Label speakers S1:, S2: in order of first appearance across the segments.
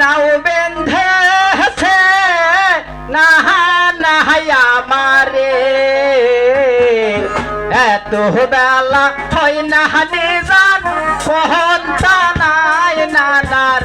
S1: নাও বেঁধে হেসে নাহা নাহাই আমারে এত বেলা হয় না হানি যান কহন নাই নানার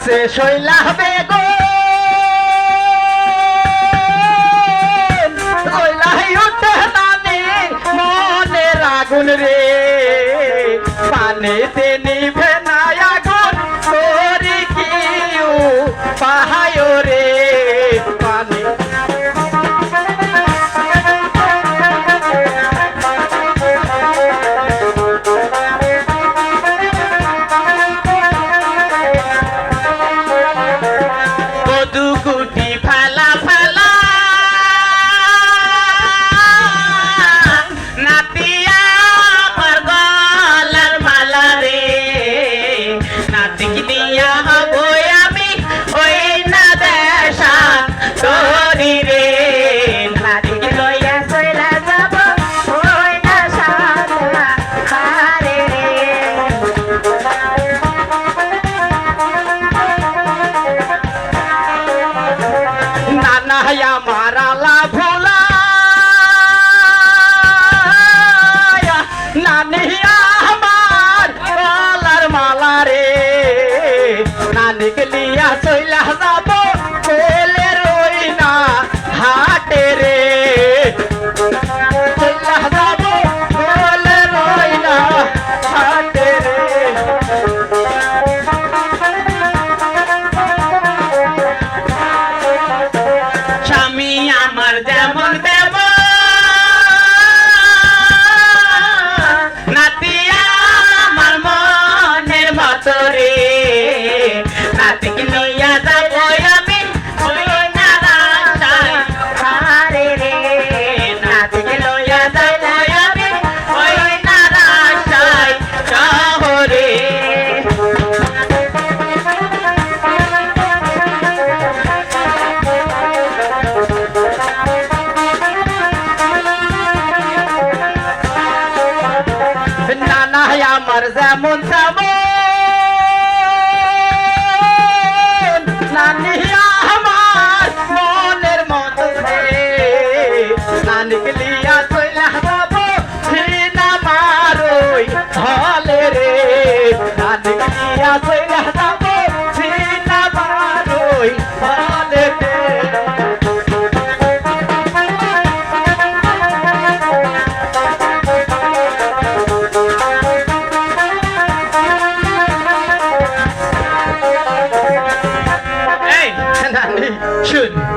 S1: আছে শৈলা বেগম মনে রাগুন রে। পানিতে নিভে না सोना निकलिया सो না না আমার যেমন যেমন নানি আমার মনের মতো রে। নানিকে লিয়া চলে যাব না মারই হল
S2: Should.